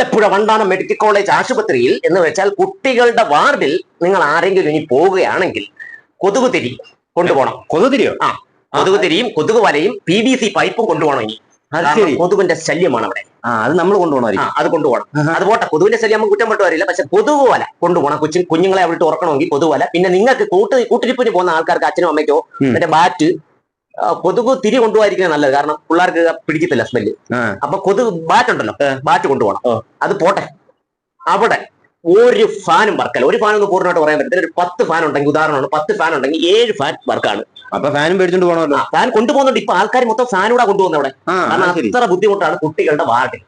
Alappuzha Vandanam medical college ആശുപത്രിയിൽ എന്ന് വെച്ചാൽ കുട്ടികളുടെ വാർഡിൽ നിങ്ങൾ ആരെങ്കിലും ഇനി പോവുകയാണെങ്കിൽ കൊതുക് തിരി കൊണ്ടുപോകണം കൊതുകുതിരിയോ? ആ കൊതുക് തിരിയും കൊതുക് വലയും പി വി സി പൈപ്പും കൊണ്ടുപോകണം ഇനി കൊതുകിന്റെ ശല്യമാണ് അവിടെ. അത് നമ്മൾ കൊണ്ടുപോകണം അത് കൊണ്ടുപോകണം. ആഹാ. അത് പോട്ടെ കൊതുവിന്റെ ശല്യം നമുക്ക് കുറ്റം പെട്ട് വരില്ല. പക്ഷെ കൊതുക് വല കൊണ്ടുപോകണം. കൊച്ചു കുഞ്ഞുങ്ങളെ അവിടെ ഉറക്കണമെങ്കിൽ കൊതുക് വല. പിന്നെ നിങ്ങൾക്ക് കൂട്ട് കൂട്ടിരിപ്പിന് പോകുന്ന ആൾക്കാർക്ക് അച്ഛനും അമ്മയ്ക്കോ. മറ്റേ ബാറ്റ് കൊതുക് തിരി കൊണ്ടുപോയിരിക്കുന്നത് നല്ലത്. കാരണം പിള്ളേർക്ക് പിടിക്കത്തില്ല സ്മെല്ല് ആ. അപ്പൊ കൊതുക് ബാറ്റ് ഉണ്ടല്ലോ. ബാറ്റ് കൊണ്ടുപോകണം. അത് പോട്ടെ. അവിടെ ഒരു ഫാനും വർക്കല്ല. ഒരു ഫാൻ ഒന്ന് പൂർണമായിട്ട് പറയാൻ പറ്റില്ല ഒരു പത്ത് ഫാൻ ഉണ്ടെങ്കിൽ ഉദാഹരണമാണ് പത്ത് ഫാൻ ഉണ്ടെങ്കിൽ ഏഴ് ഫാൻ വർക്കാണ്. അപ്പൊ ഫാനും പേടിച്ചോണ്ട് പോകണമല്ലോ ഫാൻ കൊണ്ടുപോകുന്നുണ്ട്. ഇപ്പൊ ആൾക്കാർ മൊത്തം ഫാനൂടെ കൊണ്ടുപോകുന്നത് അവിടെ. കാരണം അത്ര ബുദ്ധിമുട്ടാണ് കുട്ടികളുടെ വാർഡിൽ.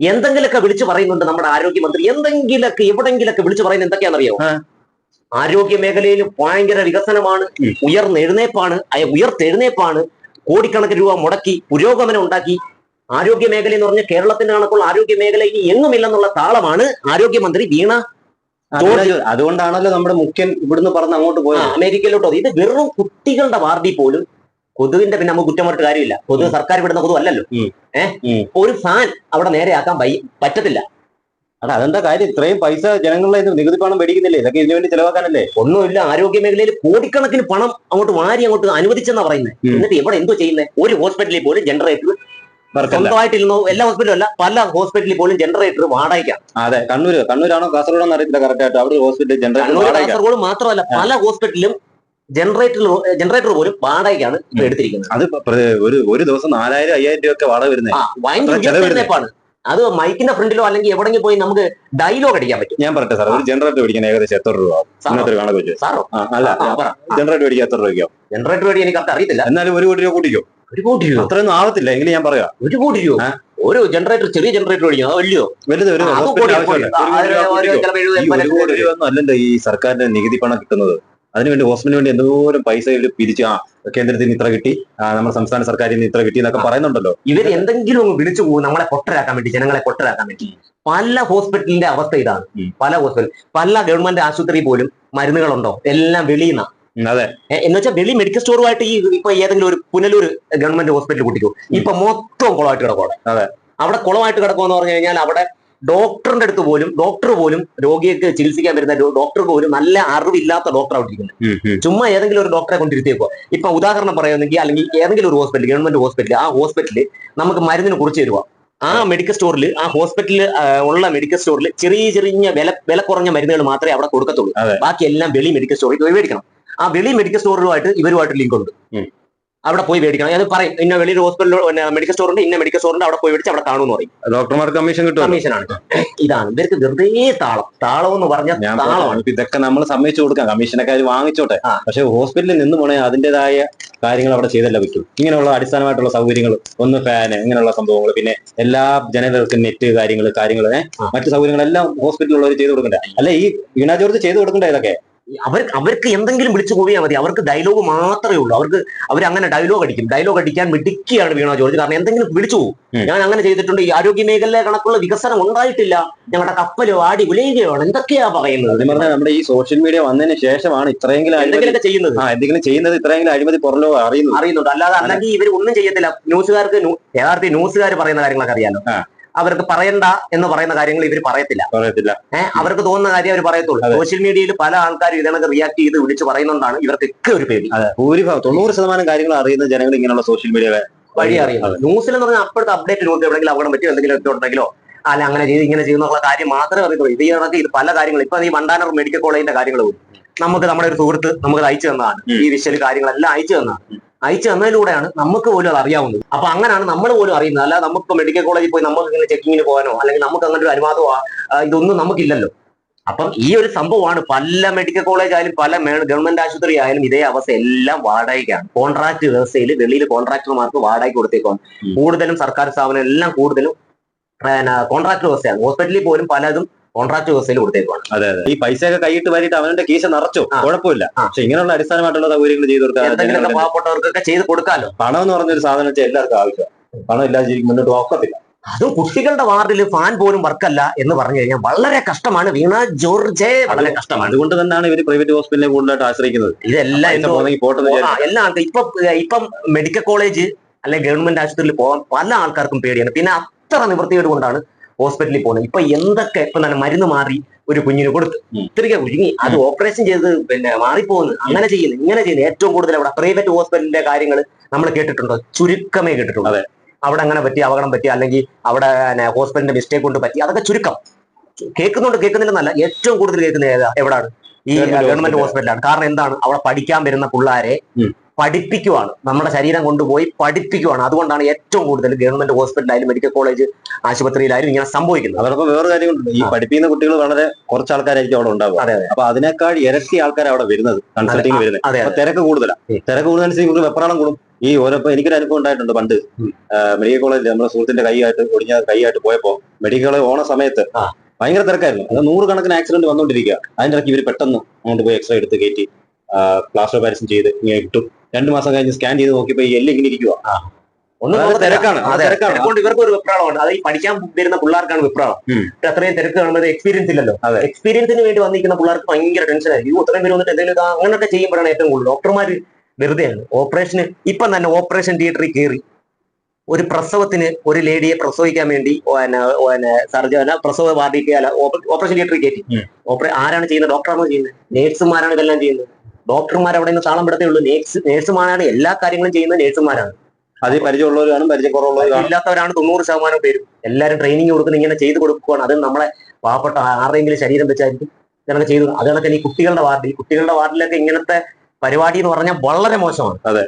എന്തെങ്കിലുമൊക്കെ വിളിച്ചു പറയുന്നുണ്ട് നമ്മുടെ ആരോഗ്യമന്ത്രി. എന്തെങ്കിലുമൊക്കെ എവിടെങ്കിലൊക്കെ വിളിച്ചു പറയുന്നത് എന്തൊക്കെയാണെന്നറിയോ. ആരോഗ്യ മേഖലയിൽ ഭയങ്കര വികസനമാണ്. ഉയർന്നെഴുന്നേപ്പാണ് ഉയർത്തെഴുന്നേപ്പാണ്. കോടിക്കണക്കിന് രൂപ മുടക്കി പുരോഗമനം ഉണ്ടാക്കി. ആരോഗ്യ മേഖല എന്ന് പറഞ്ഞ കേരളത്തിന്റെ കണക്കുള്ള ആരോഗ്യ മേഖല ഇനി എങ്ങുമില്ലെന്നുള്ള താളമാണ് ആരോഗ്യമന്ത്രി വീണ അതുകൊണ്ട് അതുകൊണ്ടാണല്ലോ നമ്മുടെ മുഖ്യൻ ഇവിടുന്ന് പറഞ്ഞ് അങ്ങോട്ട് പോയത്. അമേരിക്കയിലോട്ട്. ഇത് വെറും കുട്ടികളുടെ വാർഡിൽ പോലും കൊതുകിന്റെ പിന്നെ നമുക്ക് കുറ്റം പറഞ്ഞിട്ട് കാര്യമില്ല. കൊതുക് സർക്കാർ വിടുന്ന കൊതു അല്ലല്ലോ. ഏഹ് ഒരു ഫാൻ അവിടെ നേരെയാക്കാൻ പറ്റത്തില്ല. അത് അതെന്താ കാര്യം? ഇത്രയും പൈസ ജനങ്ങളുടെ നികുതി പണം മേടിക്കുന്നില്ലേ? ഇതൊക്കെ ഇതിനു വേണ്ടി ചെലവാക്കാനല്ലേ? ഒന്നുമില്ല ആരോഗ്യ മേഖലയിൽ കോടിക്കണക്കിന് പണം അങ്ങോട്ട് വാരി അങ്ങോട്ട് അനുവദിച്ചെന്നാ പറയുന്നത് എന്നിട്ട് ഇവിടെ എന്തോ ചെയ്യുന്നത് ഒരു ഹോസ്പിറ്റലിൽ പോലും ജനറേറ്റർ സ്വന്തമായിട്ടിരുന്നോ? എല്ലാ ഹോസ്പിറ്റലും അല്ല പല ഹോസ്പിറ്റലിൽ പോലും ജനറേറ്റർ വാടകയ്ക്കാണ് അതെ കണ്ണൂര് കണ്ണൂരാണോ കാസർഗോഡാണോ അറിയത്തില്ല കറക്റ്റ് ആയിട്ട്. അവിടെ ഹോസ്പിറ്റൽ ജനറേറ്റർ വാടക കാസർഗോഡ് മാത്രമല്ല പല ഹോസ്പിറ്റലിലും ജനറേറ്റർ ജനറേറ്റർ പോലും വാടകയ്ക്കാണ് എടുത്തിരിക്കുന്നത്. അത് ഒരു ഒരു ദിവസം നാലായിരം അയ്യായിരം രൂപ ഒക്കെ വാടക വരുന്നത് ഭയങ്കര അത് മൈക്കിന്റെ ഫ്രണ്ടിലോ അല്ലെങ്കിൽ എവിടെങ്കിലും പോയി നമുക്ക് ഡയലോഗ് അടിക്കാൻ പറ്റും. ഞാൻ പറയട്ടെ സാർ ഒരു ജനറേറ്റർ മേടിക്കാൻ ഏകദേശം എത്ര രൂപ? സാറോ? അല്ല. ജനറേറ്റർ മേടിക്കാൻ എത്ര രൂപയ്ക്കോ ജനറേറ്റർ വേണ്ടി എനിക്ക് അത് അറിയത്തില്ല. എന്നാലും ഒരു കോടി രൂപ കൂട്ടിക്കോ. ഒരു കോടി രൂപ? അത്രയൊന്നും ആവത്തില്ല എങ്കിലും ഞാൻ പറയാം. ഒരു കോടി രൂപ? ഒരു ജനറേറ്റർ ചെറിയ ജനറേറ്റർ മേടിക്കും അത് വലിയോ വലുത് ഒരു രൂപ രൂപ അല്ലല്ലോ ഈ സർക്കാരിന്റെ നികുതി പണം കിട്ടുന്നത്. അതിനുവേണ്ടി ഹോസ്പിറ്റലിന് വേണ്ടി എന്തോരം പൈസ ഇവർ പിരിച്ച് ആ കേന്ദ്രത്തിൽ നിന്ന് ഇത്ര കിട്ടി നമ്മുടെ സംസ്ഥാന സർക്കാരിൽ നിന്ന് ഇത്ര കിട്ടി എന്നൊക്കെ പറയുന്നുണ്ടല്ലോ. ഇവർ എന്തെങ്കിലും ഒന്ന് വിളിച്ചു പോകും നമ്മളെ പൊട്ടരാക്കാൻ വേണ്ടി ജനങ്ങളെ പൊട്ടരാക്കാൻ വേണ്ടി. പല ഹോസ്പിറ്റലിന്റെ അവസ്ഥ ഇതാണ്. പല ഹോസ്പിറ്റൽ പല ഗവൺമെന്റ് ആശുപത്രി പോലും മരുന്നുകളുണ്ടോ? എല്ലാം വെളിയിൽ അതെ. എന്ന് വെച്ചാൽ വെളി മെഡിക്കൽ സ്റ്റോറുമായിട്ട് ഈ ഇപ്പൊ ഏതെങ്കിലും ഒരു പുനലൂർ ഗവൺമെന്റ് ഹോസ്പിറ്റൽ കൂട്ടിക്കോ. ഇപ്പൊ മൊത്തം കുളമായിട്ട് കിടക്കുവാണ്. അതെ. അവിടെ കുളമായിട്ട് കിടക്കുമെന്ന് പറഞ്ഞു കഴിഞ്ഞാൽ അവിടെ ഡോക്ടറിന്റെ അടുത്ത് പോലും ഡോക്ടർ പോലും രോഗിയൊക്കെ ചികിത്സിക്കാൻ വരുന്ന ഡോക്ടർ പോലും നല്ല അറിവില്ലാത്ത ഡോക്ടർ ആയിട്ടിരിക്കുന്നത്. ചുമ്മാ ഏതെങ്കിലും ഒരു ഡോക്ടറെ കൊണ്ടിരുത്തിയപ്പോ ഇപ്പൊ ഉദാഹരണം പറയുന്നെങ്കിൽ അല്ലെങ്കിൽ ഏതെങ്കിലും ഒരു ഹോസ്പിറ്റൽ ഗവൺമെന്റ് ഹോസ്പിറ്റൽ ആ ഹോസ്പിറ്റലിൽ നമുക്ക് മരുന്നിന് കുറിച്ച് തരുവാ. ആ മെഡിക്കൽ സ്റ്റോറിൽ ആ ഹോസ്പിറ്റലിൽ ഉള്ള മെഡിക്കൽ സ്റ്റോറിൽ ചെറിയ ചെറിയ വില വില കുറഞ്ഞ മരുന്നുകൾ മാത്രമേ അവിടെ കൊടുക്കത്തുള്ളൂ. ബാക്കി എല്ലാം വെളി മെഡിക്കൽ സ്റ്റോറിൽ പോയി മേടിക്കണം. ആ വെളി മെഡിക്കൽ സ്റ്റോറുമായിട്ട് ഇവരുമായിട്ട് ലിങ്ക് ഉണ്ട്. അവിടെ പോയി മേടിക്കണം. അത് പറയും ഇന്ന വെളിയിൽ ഹോസ്പിറ്റലിൽ മെഡിക്കൽ സ്റ്റോറുണ്ട് ഇന്ന മെഡിക്കൽ സ്റ്റോറിന്റെ അവിടെ പോയി മേടിച്ച് അവിടെ കാണുമെന്ന് പറയും. ഡോക്ടർമാർ കമ്മീഷൻ കിട്ടുമല്ലോ? കമ്മീഷനാണ് ഇതാണ്. ഇവർക്ക് വെറുതെ താളം. താളം എന്ന് പറഞ്ഞാൽ താളമാണ്. ഇതൊക്കെ നമ്മൾ സമ്മതിച്ചു കൊടുക്കാം. കമ്മീഷനൊക്കെ അത് വാങ്ങിച്ചോട്ടെ. പക്ഷെ ഹോസ്പിറ്റലിൽ നിന്ന് പോണേ അതിന്റേതായ കാര്യങ്ങൾ അവിടെ ചെയ്തല്ല പറ്റും. ഇങ്ങനെയുള്ള അടിസ്ഥാനമായിട്ടുള്ള സൗകര്യങ്ങൾ ഒന്ന് ഫാന് ഇങ്ങനെയുള്ള സംഭവങ്ങൾ പിന്നെ എല്ലാ ജനങ്ങൾക്കും നെറ്റ് കാര്യങ്ങൾ കാര്യങ്ങൾ മറ്റു സൗകര്യങ്ങളെല്ലാം ഹോസ്പിറ്റലുള്ളവർ ചെയ്തു കൊടുക്കണ്ടേ? അല്ലെ ഈ വീണ ജോർജ് ചെയ്തു കൊടുക്കണ്ടേ ഇതൊക്കെ? അവർ അവർക്ക് എന്തെങ്കിലും വിളിച്ചു പോയാൽ മതി. അവർക്ക് ഡയലോഗ് മാത്രമേ ഉള്ളൂ. അവർക്ക് അവർ അങ്ങനെ ഡയലോഗ് അടിക്കും. ഡയലോഗ് അടിക്കാൻ മിടുക്കിയാണ് വീണ ജോർജ്. കാരണം എന്തെങ്കിലും വിളിച്ചു പോകും ഞാൻ അങ്ങനെ ചെയ്തിട്ടുണ്ട്. ഈ ആരോഗ്യ മേഖല കണക്കുള്ള വികസനം ഉണ്ടായിട്ടില്ല. ഞങ്ങളുടെ കപ്പലോ ആടി ഉലയുകയാണ്. എന്തൊക്കെയാ പറയുന്നത്? പറഞ്ഞാൽ നമ്മുടെ ഈ സോഷ്യൽ മീഡിയ വന്നതിന് ശേഷമാണ് ഇത്രയെങ്കിലും എന്തെങ്കിലുമൊക്കെ ചെയ്യുന്നത്? ആ എന്തെങ്കിലും ചെയ്യുന്നത് ഇത്രയെങ്കിലും അഴിമതി പുറലോ അറിയുന്നു അറിയുന്നുണ്ട്. അല്ലാതെ അല്ലെങ്കിൽ ഇവർ ഒന്നും ചെയ്യത്തില്ല. ന്യൂസുകാർക്ക് ന്യൂ- യഥാർത്ഥ ന്യൂസുകാർ പറയുന്ന കാര്യങ്ങളൊക്കെ അറിയാലോ. അവർക്ക് പറയണ്ട എന്ന് പറയുന്ന കാര്യങ്ങൾ ഇവർ പറയത്തില്ല. പറയത്തില്ല. ഏഹ് അവർക്ക് തോന്നുന്ന കാര്യം അവർ പറയത്തുള്ളൂ. സോഷ്യൽ മീഡിയയിൽ പല ആൾക്കാരും ഇതിനൊക്കെ റിയാക്ട് ചെയ്ത് വിളിച്ച് പറയുന്നതുകൊണ്ടാണ് ഇവർക്കൊക്കെ ഒരു പേടി. ഭൂരിഭാഗം തൊണ്ണൂറ് ശതമാനം കാര്യങ്ങൾ അറിയുന്ന ജനങ്ങൾ ഇങ്ങനെയുള്ള സോഷ്യൽ മീഡിയ വഴി അറിയുന്നത്. ന്യൂസിൽ എന്ന് പറഞ്ഞാൽ അപ്പോഴത്തെ അപ്ഡേറ്റ് ന്യൂസ് എവിടെയെങ്കിലും അപകടം പറ്റി എന്തെങ്കിലും ഒക്കെ ഉണ്ടെങ്കിലോ അല്ല അങ്ങനെ ചെയ്ത് ഇങ്ങനെ ചെയ്യുന്നുള്ള കാര്യം മാത്രമേ അറിയത്തുള്ളൂ. ഇത് കണക്ക് ഇത് പല കാര്യങ്ങളും. ഇപ്പൊ ഈ വണ്ടാനർ മെഡിക്കൽ കോളേജിന്റെ കാര്യങ്ങൾ പോലും. നമുക്ക് നമ്മുടെ ഒരു സുഹൃത്ത് നമുക്ക് അയച്ചു തന്നതാണ്. ഈ വിഷയം കാര്യങ്ങളെല്ലാം അയച്ചു തന്നതാണ്. അയച്ചു തന്നതിലൂടെയാണ് നമുക്ക് പോലും അത് അറിയാവുന്നത്. അപ്പൊ അങ്ങനെയാണ് നമ്മൾ പോലും അറിയുന്നത്. അല്ല നമുക്ക് മെഡിക്കൽ കോളേജിൽ പോയി നമുക്ക് ഇങ്ങനെ ചെക്കിങ്ങിന് പോകാനോ അല്ലെങ്കിൽ നമുക്ക് അങ്ങനെ ഒരു അനുവാദമോ ഇതൊന്നും നമുക്കില്ലല്ലോ. അപ്പം ഈ ഒരു സംഭവമാണ് പല മെഡിക്കൽ കോളേജ് ആയാലും പല ഗവൺമെന്റ് ആശുപത്രി ആയാലും ഇതേ അവസ്ഥ എല്ലാം വാടകയ്ക്കാണ്. കോൺട്രാക്ട് വ്യവസ്ഥയിൽ വെളിയിൽ കോൺട്രാക്ടർമാർക്ക് വാടക കൊടുത്തേക്കാണ്. കൂടുതലും സർക്കാർ സ്ഥാപനം എല്ലാം കൂടുതലും കോൺട്രാക്ട് വ്യവസ്ഥയാണ്. ഹോസ്പിറ്റലിൽ പോലും പലതും കോൺട്രാക്ട് വ്യവസ്ഥയിൽ കൊടുത്തേക്കാണ് അതെ അതെ. ഈ പൈസയൊക്കെ കൈയിട്ട് വരിയിട്ട് അവന്റെ കീശ നിറച്ചു. കുഴപ്പമില്ല. പക്ഷെ ഇങ്ങനെയുള്ള അടിസ്ഥാനമായിട്ടുള്ള സൗകര്യങ്ങൾ ചെയ്തു കൊടുക്കാൻ എന്തെങ്കിലുമൊക്കെ പാവപ്പെട്ടവർക്കൊക്കെ ചെയ്ത് കൊടുക്കാമല്ലോ പണം എന്ന് പറഞ്ഞൊരു സാധനം വെച്ചാൽ എല്ലാവർക്കും ആവശ്യമാണ്. പണം ഇല്ലാതെ ജീവിക്കും മുന്നോട്ട് നോക്കത്തില്ല അതും കുട്ടികളുടെ വാർഡിൽ ഫാൻ പോലും വർക്കല്ല എന്ന് പറഞ്ഞു കഴിഞ്ഞാൽ വളരെ കഷ്ടമാണ്. വീണ ജോർജെ വളരെ കഷ്ടമാണ്. അതുകൊണ്ട് തന്നെയാണ് ഇവർ പ്രൈവറ്റ് ഹോസ്പിറ്റലിനെ കൂടുതലായിട്ട് ആശ്രയിക്കുന്നത്. ഇതെല്ലാം എല്ലാം ഇപ്പൊ ഇപ്പം മെഡിക്കൽ കോളേജ് അല്ലെങ്കിൽ ഗവൺമെന്റ് ആശുപത്രിയിൽ പോകാൻ പല ആൾക്കാർക്കും പേടിയാണ്. പിന്നെ അത്ര നിവൃത്തിയോട് കൊണ്ടാണ് ഹോസ്പിറ്റലിൽ പോകുന്നത്. ഇപ്പൊ എന്തൊക്കെ ഇപ്പൊ തന്നെ മരുന്ന് മാറി ഒരു കുഞ്ഞിന് കൊടുത്തു ഇത്രയൊക്കെ കുഞ്ഞി അത് ഓപ്പറേഷൻ ചെയ്ത് പിന്നെ മാറിപ്പോകുന്നു. അങ്ങനെ ചെയ്യുന്നു. ഇങ്ങനെ ചെയ്യുന്നു. ഏറ്റവും കൂടുതൽ അവിടെ പ്രൈവറ്റ് ഹോസ്പിറ്റലിന്റെ കാര്യങ്ങൾ നമ്മൾ കേട്ടിട്ടുണ്ടോ? ചുരുക്കമേ കേട്ടിട്ടുള്ളൂ. അതെ. അവിടെ അങ്ങനെ പറ്റി അപകടം പറ്റി അല്ലെങ്കിൽ അവിടെ ഹോസ്പിറ്റലിന്റെ മിസ്റ്റേക്ക് കൊണ്ട് പറ്റി. അതൊക്കെ ചുരുക്കം. കേൾക്കുന്നുണ്ട് കേൾക്കുന്നില്ലെന്നല്ല. ഏറ്റവും കൂടുതൽ കേൾക്കുന്നത് ഏതാ? എവിടാണ്? ഈ ഗവൺമെന്റ് ഹോസ്പിറ്റലാണ് കാരണം എന്താണ്? അവിടെ പഠിക്കാൻ വരുന്ന പിള്ളേരെ. പഠിപ്പിക്കുവാണ്. നമ്മുടെ ശരീരം കൊണ്ടുപോയി പഠിപ്പിക്കുവാണ്. അതുകൊണ്ടാണ് ഏറ്റവും കൂടുതൽ ഗവൺമെന്റ് ഹോസ്പിറ്റലായാലും മെഡിക്കൽ കോളേജ് ആശുപത്രിയിലായാലും ഇങ്ങനെ സംഭവിക്കുന്നത്. അതോടൊപ്പം വേറെ കാര്യങ്ങളുണ്ട് ഈ പഠിപ്പിക്കുന്ന കുട്ടികൾ വളരെ കുറച്ച് ആൾക്കാരായിരിക്കും അവിടെ ഉണ്ടാവുക. അതെ. അപ്പൊ അതിനേക്കാൾ ഇരട്ടി ആൾക്കാർ അവിടെ വരുന്നത് കൺസൾട്ടിങ് വരുന്നത്. തിരക്ക് കൂടുതലാണ് തിരക്ക് കൂടുതലനുസരിച്ച് വെപ്രാളം കൂടും. ഈ ഓരോ എനിക്കൊരു അനുഭവം ഉണ്ടായിട്ടുണ്ട് പണ്ട്. മെഡിക്കൽ കോളേജിൽ നമ്മുടെ സുഹൃത്തിന്റെ കൈയായിട്ട് ഒടിഞ്ഞ കൈയായിട്ട് പോയപ്പോ മെഡിക്കൽ കോളേജ് ഓണ സമയത്ത്. ഭയങ്കര തിരക്കായിരുന്നു. അത് നൂറുകണക്കിന് ആക്സിഡന്റ് വന്നുകൊണ്ടിരിക്കുക അതിന്റെ ഇടയ്ക്ക് ഇവർ പെട്ടെന്ന് അങ്ങോട്ട് പോയി എക്സ്റേ എടുത്ത് കയറ്റി പ്ലാസ്റ്റർ പാരിസം ചെയ്ത് ഇങ്ങനെ ഇട്ടു. രണ്ടു മാസം കഴിഞ്ഞ് സ്കാൻ ചെയ്ത് നോക്കിയപ്പോ ഈ എല്ല് ഇങ്ങനെ ഇരിക്കുക ഒന്നും. തിരക്കാണ്. തിരക്കാണ്. ഇവർക്ക് ഒരു വെപ്രാളമാണ് അത് ഈ പഠിക്കാൻ വരുന്ന പിള്ളേർക്കാണ് വിപ്രാളം അത്രയും തിരക്ക് കാണുന്നത് എക്സ്പീരിയൻസ് ഇല്ലല്ലോ. എക്സ്പീരിയൻസിന് വേണ്ടി വന്നിരിക്കുന്ന പിള്ളേർക്ക് ഭയങ്കര ടെൻഷൻ ആയിരിക്കും. "അയ്യോ, ഇത്രയും പേര് വന്നിട്ട് എന്തെങ്കിലും അങ്ങനെയൊക്കെ ചെയ്യുമ്പോഴാണ് ഏറ്റവും കൂടുതൽ. ഡോക്ടർമാർ വെറുതെയാണ് ഓപ്പറേഷന് ഇപ്പം തന്നെ ഓപ്പറേഷൻ തിയേറ്ററിൽ കയറി ഒരു പ്രസവത്തിന് ഒരു ലേഡിയെ പ്രസവിക്കാൻ വേണ്ടി സർജന പ്രസവ വാർഡിക്ക് അല്ല ഓപ്പറേഷൻ തിയേറ്ററിൽ കയറ്റി ഓപ്പറേ ആരാണ് ചെയ്യുന്നത്? ഡോക്ടറാണോ ചെയ്യുന്നത്? നേഴ്സുമാരാണ് ഇതെല്ലാം ചെയ്യുന്നത്? ഡോക്ടർമാർ അവിടെ നിന്ന് താളം പെടത്തേ ഉള്ളൂ. നേഴ്സ് നേഴ്സുമാരാണ് എല്ലാ കാര്യങ്ങളും ചെയ്യുന്ന നേഴ്സുമാരാണ് അത് പരിചയമുള്ളവർ കാണും ഇല്ലാത്തവരാണ് തൊണ്ണൂറ് ശതമാനം പേരും. എല്ലാവരും ട്രെയിനിങ് കൊടുക്കുന്ന ഇങ്ങനെ ചെയ്ത് കൊടുക്കുകയാണ് അത് നമ്മളെ പാവപ്പെട്ട ആരുടെയെങ്കിലും ശരീരം വെച്ചായിരിക്കും ഇതൊക്കെ ചെയ്തു അത് കണക്ക് ഈ കുട്ടികളുടെ വാർഡിൽ കുട്ടികളുടെ വാർഡിലൊക്കെ ഇങ്ങനത്തെ പരിപാടി എന്ന് പറഞ്ഞാൽ വളരെ മോശമാണ്. അതെ.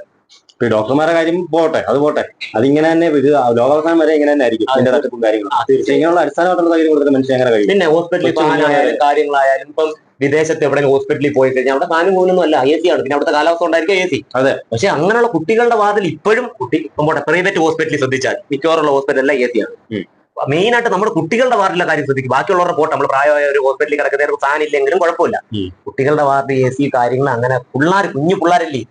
ഡോക്ടർമാരുടെ കാര്യം പോട്ടെ അത് പോട്ടെ. അതിങ്ങനെ തന്നെ ഇത് ലോകാവസാനം വരെ ഇങ്ങനെ തന്നെ ആയിരിക്കും. അതിന്റെ തട്ടിപ്പും കാര്യങ്ങളും. ഇങ്ങനെയുള്ള അടിസ്ഥാനമായിട്ടുള്ള കാര്യം കൊടുക്കുന്ന മനുഷ്യൻ അങ്ങനെ കഴിയും? പിന്നെ ഹോസ്പിറ്റലിൽ കാര്യങ്ങളായാലും ഇപ്പം വിദേശത്ത് എവിടെയെങ്കിലും ഹോസ്പിറ്റലിൽ പോയി കഴിഞ്ഞാൽ അവിടെ ഫാനും കൂനൊന്നും അല്ല എ സി ആണ്. പിന്നെ അവിടുത്തെ കാലാവസ്ഥ ഉണ്ടായിരിക്കും എ സി അതെ. പക്ഷെ അങ്ങനെയുള്ള കുട്ടികളുടെ വാതിൽ ഇപ്പോഴും കുട്ടി നമ്മുടെ പ്രൈവറ്റ് ഹോസ്പിറ്റലിൽ ശ്രദ്ധിച്ചാൽ മിക്കവാറുള്ള ഹോസ്പിറ്റലല്ല എ സി ആണ്. മെയിൻ ആയിട്ട് നമ്മുടെ കുട്ടികളുടെ വാർഡിലെ കാര്യം ശ്രദ്ധിക്കും. ബാക്കിയുള്ളവരുടെ പോട്ടെ നമ്മൾ പ്രായമായ ഒരു ഹോസ്പിറ്റലിൽ കിടക്കുന്നവർക്ക് ഫാൻ ഇല്ലെങ്കിലും കുഴപ്പമില്ല. കുട്ടികളുടെ വാർഡ് എ സി കാര്യങ്ങൾ അങ്ങനെ പിള്ളേർ കുഞ്ഞു പിള്ളേരല്ലേ?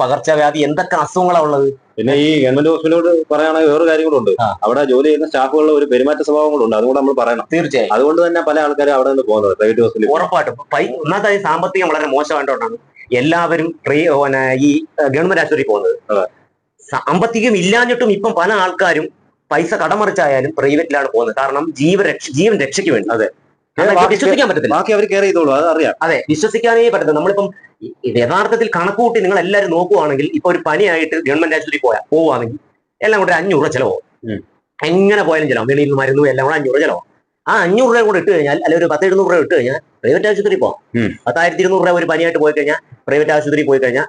പകർച്ചവ്യാധി എന്തൊക്കെ അസുഖങ്ങളാണ് ഉള്ളത് പിന്നെ ഈ ഗവൺമെന്റ് ഹോസ്പിറ്റലോട് പറയുകയാണെങ്കിൽ വേറെ കാര്യങ്ങളുണ്ട്. അവിടെ ജോലി ചെയ്യുന്ന സ്റ്റാഫുകളുടെ ഒരു പെരുമാറ്റ സ്വഭാവങ്ങളുണ്ട് അതുകൊണ്ട് നമ്മൾ പറയണം. തീർച്ചയായും. അതുകൊണ്ട് തന്നെ പല ആൾക്കാരും അവിടെ നിന്ന് പോകുന്നത് പ്രൈവറ്റ് ഹോസ്പിറ്റലിൽ. ഉറപ്പായിട്ടും. ഒന്നാമത്തെ സാമ്പത്തികം വളരെ മോശമായിട്ടാണ് എല്ലാവരും ഈ ഗവൺമെന്റ് ആശുപത്രി പോകുന്നത്. സാമ്പത്തികം ഇല്ലാഞ്ഞിട്ടും ഇപ്പം പല ആൾക്കാരും പൈസ കടമറിച്ചായാലും പ്രൈവറ്റിലാണ് പോകുന്നത്. കാരണം ജീവ രക്ഷ ജീവൻ രക്ഷയ്ക്ക് വേണ്ടി. അതെ. വിശ്വസിക്കാൻ പറ്റത്തില്ല. ബാക്കി അവർ കെയർ ചെയ്തോളൂ അത് അറിയാം. അതെ വിശ്വസിക്കാനേ പറ്റത്തില്ല. നമ്മളിപ്പം യഥാർത്ഥത്തിൽ കണക്കുകൂട്ടി നിങ്ങൾ എല്ലാവരും നോക്കുവാണെങ്കിൽ ഇപ്പൊ ഒരു പനിയായിട്ട് ഗവൺമെന്റ് ആശുപത്രി പോയാ പോവാണെങ്കിൽ എല്ലാം കൂടെ അഞ്ഞൂറ് രൂപ ചെലവോ എങ്ങനെ പോയാലും ചെലവും വെളിയിൽ നിന്ന് മരുന്നും എല്ലാം കൂടെ അഞ്ഞൂറ് ചെലവോ ആ അഞ്ഞൂറ് രൂപ കൂടെ ഇട്ട് കഴിഞ്ഞാൽ അല്ലെങ്കിൽ ഒരു പത്ത് എഴുന്നൂറ് രൂപ ഇട്ട് കഴിഞ്ഞാൽ പ്രൈവറ്റ് ആശുപത്രി പോവാം. പത്തായിരത്തി ഇരുന്നൂറ് രൂപ ഒരു പനിയായിട്ട് പോയി കഴിഞ്ഞാൽ പ്രൈവറ്റ് ആശുപത്രി പോയി കഴിഞ്ഞാൽ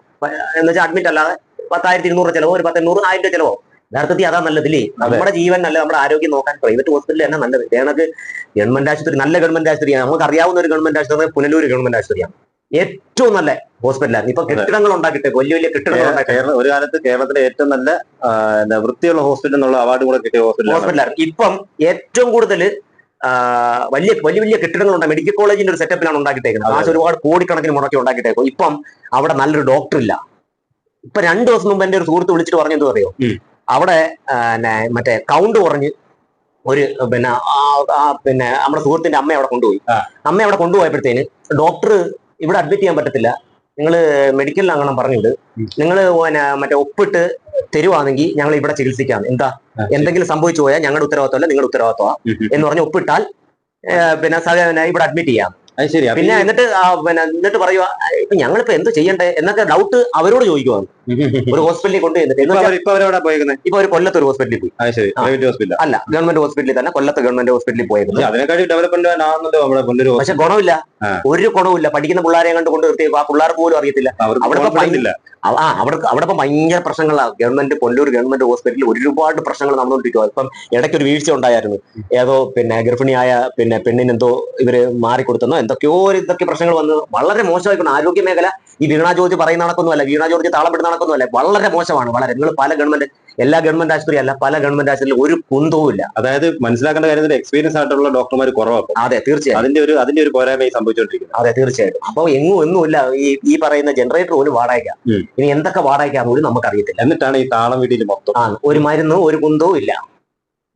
എന്ന് വെച്ചാൽ അഡ്മിറ്റ് അല്ലാതെ പത്തായിരത്തി ഇരുന്നൂറ് ചിലവോ ഒരു പത്തെണ്ണൂറ് ആയിരം രൂപ ചെലവോ യഥാർത്ഥത്തിൽ അതാ നല്ലതില്ലേ? നമ്മുടെ ജീവൻ നല്ല നമ്മുടെ ആരോഗ്യം നോക്കാൻ പ്രൈവറ്റ് ഹോസ്പിറ്റലിൽ തന്നെ നല്ലത്. ഞങ്ങൾക്ക് ഗവൺമെന്റ് ആശുപത്രി നല്ല ഗവൺമെന്റ് ആശുപത്രിയാണ്. നമുക്ക് അറിയാവുന്ന ഒരു ഗവൺമെന്റ് ആശുപത്രി പുനലൂർ ഗവൺമെന്റ് ആശുപത്രിയാണ്. ഏറ്റവും നല്ല ഹോസ്പിറ്റലാണ്. ഇപ്പൊ കെട്ടിടങ്ങൾ ഉണ്ടാക്കിട്ട് വലിയ വലിയ കെട്ടിടങ്ങൾ ഒരു കാലത്ത് കേരളത്തിലെ ഏറ്റവും നല്ല വൃത്തിയുള്ള ഹോസ്പിറ്റൽ എന്നുള്ള അവാർഡ് കൂടെ കിട്ടിയ ഹോസ്പിറ്റൽ ഹോസ്പിറ്റലാണ്. ഇപ്പം ഏറ്റവും കൂടുതൽ വലിയ വലിയ വലിയ കെട്ടിടങ്ങളുണ്ട്. മെഡിക്കൽ കോളേജിന്റെ ഒരു സെറ്റപ്പിലാണ് ഉണ്ടാക്കിയിട്ടേക്കുന്നത്. ആശ കാശ് ഒരുപാട് കോടിക്കണക്കിന് മുടക്കി ഉണ്ടാക്കിയിട്ടേക്കും ഇപ്പം അവിടെ നല്ലൊരു ഡോക്ടർ ഇല്ല ഇപ്പൊ രണ്ടു ദിവസം മുമ്പ് എന്റെ ഒരു സുഹൃത്ത് വിളിച്ചിട്ട് പറഞ്ഞു എന്ത് പറയോ. അവിടെ മറ്റേ കൗണ്ട് കുറഞ്ഞ് ഒരു പിന്നെ പിന്നെ നമ്മുടെ സുഹൃത്തിന്റെ അമ്മ അവിടെ കൊണ്ടുപോയി. അമ്മ അവിടെ കൊണ്ടുപോയപ്പോഴത്തേന് ഡോക്ടർ ഇവിടെ അഡ്മിറ്റ് ചെയ്യാൻ പറ്റത്തില്ല നിങ്ങൾ മെഡിക്കലിൽ അങ്ങനെ പറഞ്ഞിട്ട്. നിങ്ങൾ പിന്നെ മറ്റേ ഒപ്പിട്ട് തരുവാണെങ്കിൽ ഞങ്ങൾ ഇവിടെ ചികിത്സിക്കാം എന്താ എന്തെങ്കിലും സംഭവിച്ചു പോയാൽ ഞങ്ങളുടെ ഉത്തരവാദിത്തമല്ല നിങ്ങളുടെ ഉത്തരവാദിത്തമാണ്. എന്ന് പറഞ്ഞ് ഒപ്പിട്ടാൽ പിന്നെ ഇവിടെ അഡ്മിറ്റ് ചെയ്യാം അത് ശരി. പിന്നെ എന്നിട്ട് പിന്നെ എന്നിട്ട് പറയുക ഇപ്പൊ ഞങ്ങളിപ്പോ എന്ത് ചെയ്യണ്ടേ എന്നൊക്കെ ഡൗട്ട് അവരോട് ചോദിക്കുവാണ്. ഒരു ഹോസ്പിറ്റലിൽ കൊണ്ട് ചെന്നിട്ട് എന്ന് ഇപ്പൊ ഒരു കൊല്ലത്ത് ഒരു ഹോസ്പിറ്റലിൽ പോയി. അല്ല ഗവൺമെന്റ് ഹോസ്പിറ്റലിൽ തന്നെ കൊല്ലത്ത് ഗവൺമെന്റ് ഹോസ്പിറ്റലിൽ പോയിരുന്നു അതിനെക്കാട്ടി ഡെവലപ്മെന്റ് പക്ഷെ ഗുണമില്ല. ഒരു ഗുണമില്ല പഠിക്കുന്ന പിള്ളേരെ കണ്ട് കൊണ്ട് നിർത്തി ആ പിള്ളേർക്ക് പോലും അറിയത്തില്ല. അവിടെ ആ അവിടെ അവിടെ ഇപ്പൊ ഭയങ്കര പ്രശ്നങ്ങളാണ് ഗവൺമെന്റ് കൊല്ലൂർ ഗവൺമെന്റ് ഹോസ്പിറ്റലിൽ ഒരുപാട് പ്രശ്നങ്ങൾ നടന്നുകൊണ്ടിരിക്കുക ഇപ്പം ഇടയ്ക്ക് ഒരു വീഴ്ച ഉണ്ടായിരുന്നു. ഏതോ പിന്നെ ഗർഭിണിയായ പിന്നെ പെണ്ണിന് എന്തോ ഇവർ മാറിക്കൊടുത്തെന്നോ എന്തൊക്കെയോ എന്തൊക്കെ പ്രശ്നങ്ങൾ വന്നത് വളരെ മോശമായിക്കൊണ്ട് ആരോഗ്യ മേഖല ഈ വീണ ജോർജ് പറയുന്ന കണക്കൊന്നുമല്ല വീണ ജോർജ് താളം പെടുന്ന കണക്കൊന്നുമല്ല വളരെ മോശമാണ് വളരെ. നിങ്ങൾ പല ഗവൺമെന്റ് എല്ലാ ഗവൺമെന്റ് ആശുപത്രി അല്ല പല ഗവൺമെന്റ് ആശുപത്രിയിൽ ഒരു കുന്തവും ഇല്ല. അതായത് മനസ്സിലാക്കേണ്ട കാര്യത്തിൽ എക്സ്പീരിയൻസ് ആയിട്ടുള്ള ഡോക്ടർമാർ കുറവാണ് അതെ തീർച്ചയായും. അതിന്റെ ഒരു അതിന്റെ ഒരു പോരായ്മ സംഭവിച്ചുകൊണ്ടിരിക്കുന്നത് അതെ തീർച്ചയായിട്ടും. അപ്പൊ എങ്ങും ഒന്നുമില്ല ഈ ഈ പറയുന്ന ജനറേറ്റർ പോലും വാടകയ്ക്കാം. ഇനി എന്തൊക്കെ വാടകയ്ക്കാന്ന് പോലും നമുക്ക് നമുക്കറിയത്തില്ല. എന്നിട്ടാണ് ഈ താളം വീട്ടിൽ മൊത്തം. ആ ഒരു മരുന്നും ഒരു കുന്തവും ഇല്ല.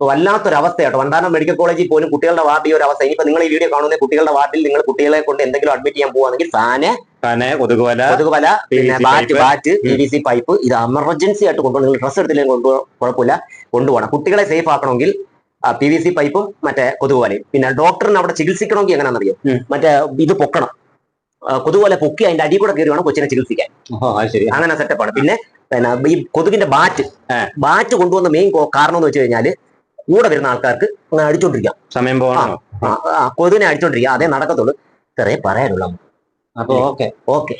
വല്ലാത്തൊരവസ്ഥയാട്ടോ. വണ്ടാനം മെഡിക്കൽ കോളേജിൽ പോലും കുട്ടികളുടെ വാർഡ് ഈ ഒരു അവസ്ഥ ഇനിയിപ്പോ നിങ്ങൾ ഈ വീഡിയോ കാണുന്ന കുട്ടികളുടെ വാർഡിൽ നിങ്ങൾ കുട്ടികളെ കൊണ്ട് എന്തെങ്കിലും അഡ്മിറ്റ് ചെയ്യാൻ പോവാണെങ്കിൽ ഫാന് കൊതുകുവല പിന്നെ bat bat P V C pipe ഇത് എമർജൻസി ആയിട്ട് കൊണ്ടുപോകണം. നിങ്ങൾ ഡ്രസ്സ് എടുത്തില്ലെങ്കിൽ കൊണ്ടു കുഴപ്പമില്ല കൊണ്ടുപോകണം. കുട്ടികളെ സേഫ് ആക്കണമെങ്കിൽ പി വി സി പൈപ്പും മറ്റേ കൊതുകുവലയും. പിന്നെ ഡോക്ടറിന് അവിടെ ചികിത്സിക്കണമെങ്കിൽ എങ്ങനെയാണെന്നറിയോ? മറ്റേ ഇത് പൊക്കണം. കൊതുകുവല പൊക്കി അതിന്റെ അടി കൂടെ കയറി വേണം കൊച്ചിനെ ചികിത്സിക്കാൻ. അങ്ങനെ സെറ്റപ്പാണ് പിന്നെ ഈ കൊതുകിന്റെ ബാറ്റ് ബാറ്റ് കൊണ്ടുവന്ന മെയിൻ കാരണം എന്ന് വെച്ച് കഴിഞ്ഞാൽ കൂടെ വരുന്ന ആൾക്കാർക്ക് അടിച്ചോണ്ടിരിക്കാം. സമയം പോകണം? കൊതുകിനെ അടിച്ചോണ്ടിരിക്കാം. അതേ നടക്കത്തുള്ളൂ. ഇത്രേ പറയാനുള്ളൂ അപ്പൊ ഓക്കെ ഓക്കെ.